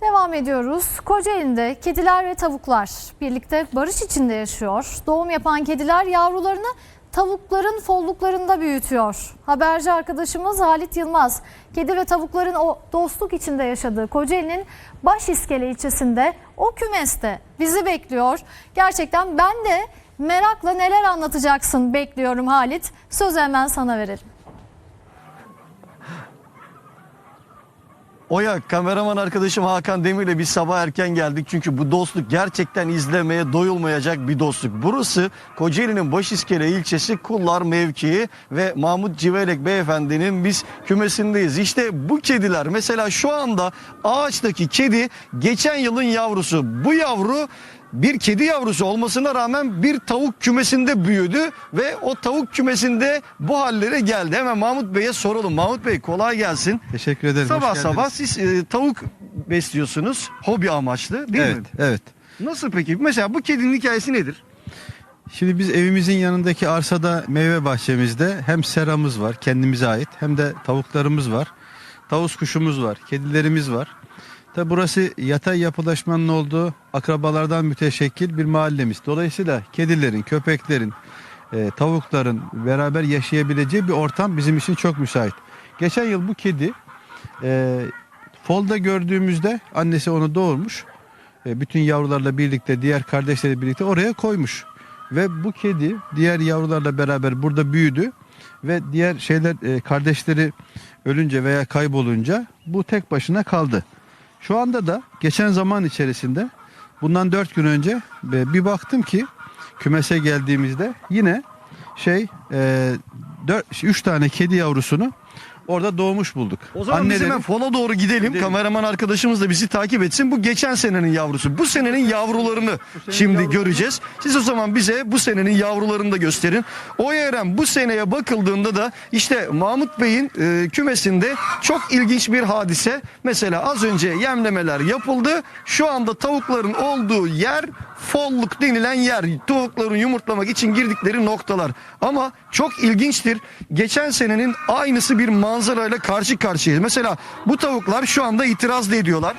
Devam ediyoruz. Kocaeli'nde kediler ve tavuklar birlikte barış içinde yaşıyor. Doğum yapan kediler yavrularını tavukların folluklarında büyütüyor. Haberci arkadaşımız Halit Yılmaz, kedi ve tavukların o dostluk içinde yaşadığı Kocaeli'nin Başiskele ilçesinde o kümeste bizi bekliyor. Gerçekten ben de merakla neler anlatacaksın bekliyorum Halit. Sözü hemen sana verelim. Oya kameraman arkadaşım Hakan Demir'le biz sabah erken geldik. Çünkü bu dostluk gerçekten izlemeye doyulmayacak bir dostluk. Burası Kocaeli'nin Başiskele ilçesi Kullar mevkii ve Mahmut Civelek beyefendinin biz kümesindeyiz. İşte bu kediler mesela şu anda ağaçtaki kedi geçen yılın yavrusu. Bu yavru bir kedi yavrusu olmasına rağmen bir tavuk kümesinde büyüdü ve o tavuk kümesinde bu hallere geldi. Hemen Mahmut Bey'e soralım. Mahmut Bey kolay gelsin. Teşekkür ederim. Sabah hoş geldiniz. sabah siz e, tavuk besliyorsunuz. Hobi amaçlı değil Evet, mi? evet. Nasıl peki? Mesela bu kedinin hikayesi nedir? Şimdi biz evimizin yanındaki arsada meyve bahçemizde hem seramız var kendimize ait hem de tavuklarımız var. Tavus kuşumuz var, kedilerimiz var. Tabi burası yatay yapılaşmanın olduğu akrabalardan müteşekkil bir mahallemiz. Dolayısıyla kedilerin, köpeklerin, e, tavukların beraber yaşayabileceği bir ortam bizim için çok müsait. Geçen yıl bu kedi e, folda gördüğümüzde annesi onu doğurmuş. E, bütün yavrularla birlikte, diğer kardeşleriyle birlikte oraya koymuş. Ve bu kedi diğer yavrularla beraber burada büyüdü ve diğer şeyler e, kardeşleri ölünce veya kaybolunca bu tek başına kaldı. Şu anda da geçen zaman içerisinde bundan 4 gün önce e, bir baktım ki kümese geldiğimizde yine şey e, 4 3 tane kedi yavrusunu orada doğmuş bulduk. O zaman biz Anneleri- hemen fola doğru gidelim. Gidelim. Kameraman arkadaşımız da bizi takip etsin. Bu geçen senenin yavrusu. Bu senenin yavrularını şimdi yavruları- göreceğiz. Siz o zaman bize bu senenin yavrularını da gösterin. O Eren bu seneye bakıldığında da işte Mahmut Bey'in e, kümesinde çok ilginç bir hadise. Mesela az önce yemlemeler yapıldı. Şu anda tavukların olduğu yer folluk denilen yer. Tavukların yumurtlamak için girdikleri noktalar. Ama çok ilginçtir. Geçen senenin aynısı bir manzarayla karşı karşıyayız. Mesela bu tavuklar şu anda itiraz da ediyorlar.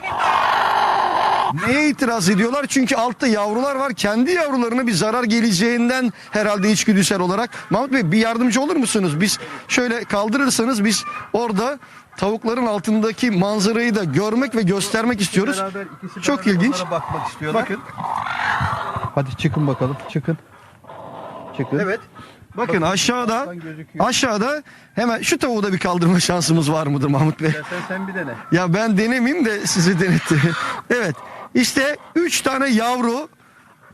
Neye itiraz ediyorlar? Çünkü altta yavrular var. Kendi yavrularına bir zarar geleceğinden herhalde içgüdüsel olarak. Mahmut Bey bir yardımcı olur musunuz? Biz şöyle kaldırırsanız biz orada tavukların altındaki manzarayı da görmek ve göstermek istiyoruz. Beraber, Çok ilginç. bakmak istiyorlar. Bakın. Hadi çıkın bakalım. Çıkın. Çıkın. Evet. Bakın aşağıda gözüküyor. aşağıda hemen şu tavuğu da bir kaldırma şansımız var mıdır Mahmut Bey? Sen, sen bir dene. Ya ben denemeyeyim de sizi denetti. evet. İşte 3 tane yavru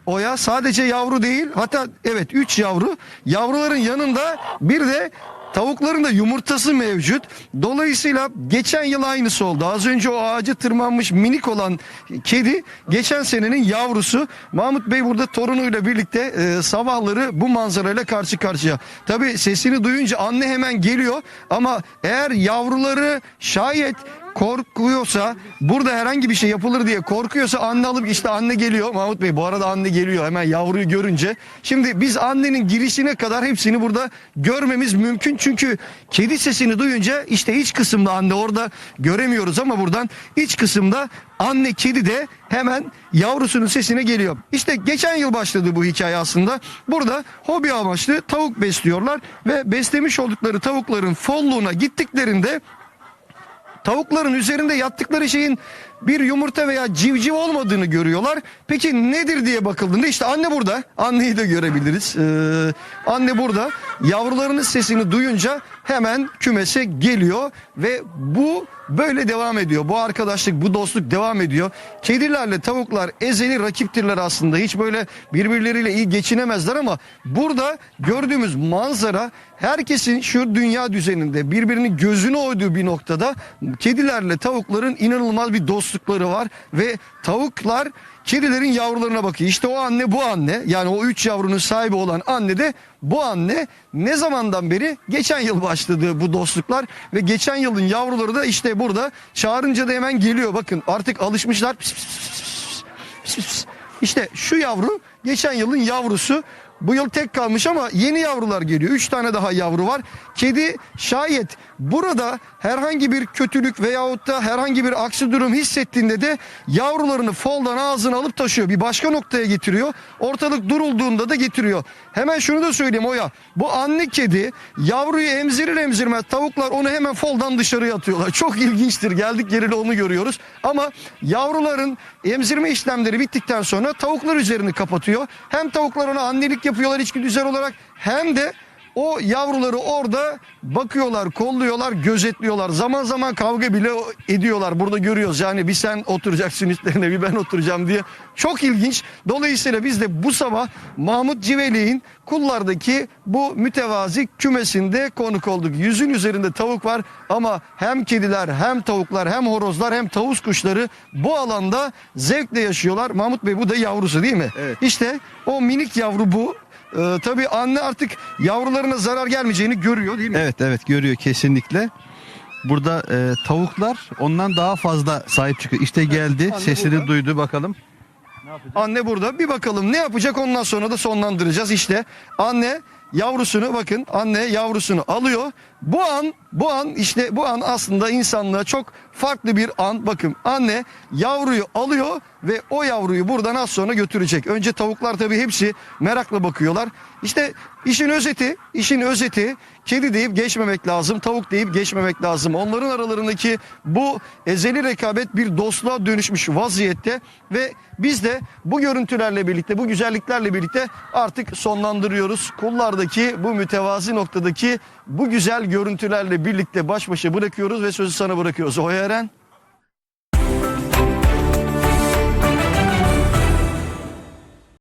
Oya sadece yavru değil hatta evet 3 yavru. Yavruların yanında bir de tavukların da yumurtası mevcut. Dolayısıyla geçen yıl aynısı oldu. Az önce o ağaca tırmanmış minik olan kedi geçen senenin yavrusu. Mahmut Bey burada torunuyla birlikte e, sabahları bu manzarayla karşı karşıya. Tabi sesini duyunca anne hemen geliyor ama eğer yavruları şayet korkuyorsa burada herhangi bir şey yapılır diye korkuyorsa anne alıp işte anne geliyor Mahmut Bey bu arada anne geliyor hemen yavruyu görünce. Şimdi biz annenin girişine kadar hepsini burada görmemiz mümkün çünkü kedi sesini duyunca işte iç kısımda anne orada göremiyoruz ama buradan iç kısımda anne kedi de hemen yavrusunun sesine geliyor. İşte geçen yıl başladı bu hikaye aslında. Burada hobi amaçlı tavuk besliyorlar ve beslemiş oldukları tavukların folluğuna gittiklerinde tavukların üzerinde yattıkları şeyin bir yumurta veya civciv olmadığını görüyorlar. Peki nedir diye bakıldığında işte anne burada. Anneyi de görebiliriz. Ee, anne burada. Yavrularının sesini duyunca hemen kümese geliyor ve bu böyle devam ediyor. Bu arkadaşlık, bu dostluk devam ediyor. Kedilerle tavuklar ezeli rakiptirler aslında. Hiç böyle birbirleriyle iyi geçinemezler ama burada gördüğümüz manzara herkesin şu dünya düzeninde birbirinin gözünü oyduğu bir noktada kedilerle tavukların inanılmaz bir dostlukları var ve tavuklar kedilerin yavrularına bakıyor. İşte o anne bu anne yani o üç yavrunun sahibi olan anne de bu anne ne zamandan beri geçen yıl başladı bu dostluklar ve geçen yılın yavruları da işte burada çağırınca da hemen geliyor bakın artık alışmışlar pis pis pis pis pis pis. İşte şu yavru geçen yılın yavrusu bu yıl tek kalmış ama yeni yavrular geliyor. Üç tane daha yavru var. Kedi şayet burada herhangi bir kötülük veyahut da herhangi bir aksi durum hissettiğinde de yavrularını foldan ağzına alıp taşıyor. Bir başka noktaya getiriyor. Ortalık durulduğunda da getiriyor. Hemen şunu da söyleyeyim Oya. Bu anne kedi yavruyu emzirir emzirmez tavuklar onu hemen foldan dışarıya atıyorlar. Çok ilginçtir. Geldik yerine onu görüyoruz. Ama yavruların emzirme işlemleri bittikten sonra tavuklar üzerini kapatıyor. Hem tavuklar ona annelik yapıyorlar içgüdüsel olarak. Hem de o yavruları orada bakıyorlar, kolluyorlar, gözetliyorlar. Zaman zaman kavga bile ediyorlar. Burada görüyoruz yani bir sen oturacaksın üstlerine bir ben oturacağım diye. Çok ilginç. Dolayısıyla biz de bu sabah Mahmut Civeli'nin kullardaki bu mütevazi kümesinde konuk olduk. Yüzün üzerinde tavuk var ama hem kediler hem tavuklar hem horozlar hem tavus kuşları bu alanda zevkle yaşıyorlar. Mahmut Bey bu da yavrusu değil mi? Evet. İşte o minik yavru bu. Ee, tabii anne artık yavrularına zarar gelmeyeceğini görüyor değil mi? Evet evet görüyor kesinlikle. Burada e, tavuklar ondan daha fazla sahip çıkıyor. İşte geldi Anne sesini burada. duydu bakalım. Anne burada bir bakalım ne yapacak ondan sonra da sonlandıracağız. İşte anne yavrusunu bakın anne yavrusunu alıyor. Bu an bu an işte bu an aslında insanlığa çok farklı bir an. Bakın anne yavruyu alıyor ve o yavruyu buradan az sonra götürecek. Önce tavuklar tabii hepsi merakla bakıyorlar. İşte işin özeti, işin özeti kedi deyip geçmemek lazım, tavuk deyip geçmemek lazım. Onların aralarındaki bu ezeli rekabet bir dostluğa dönüşmüş vaziyette ve biz de bu görüntülerle birlikte, bu güzelliklerle birlikte artık sonlandırıyoruz. Kullardaki bu mütevazi noktadaki bu güzel görüntülerle birlikte baş başa bırakıyoruz ve sözü sana bırakıyoruz. Oya Eren.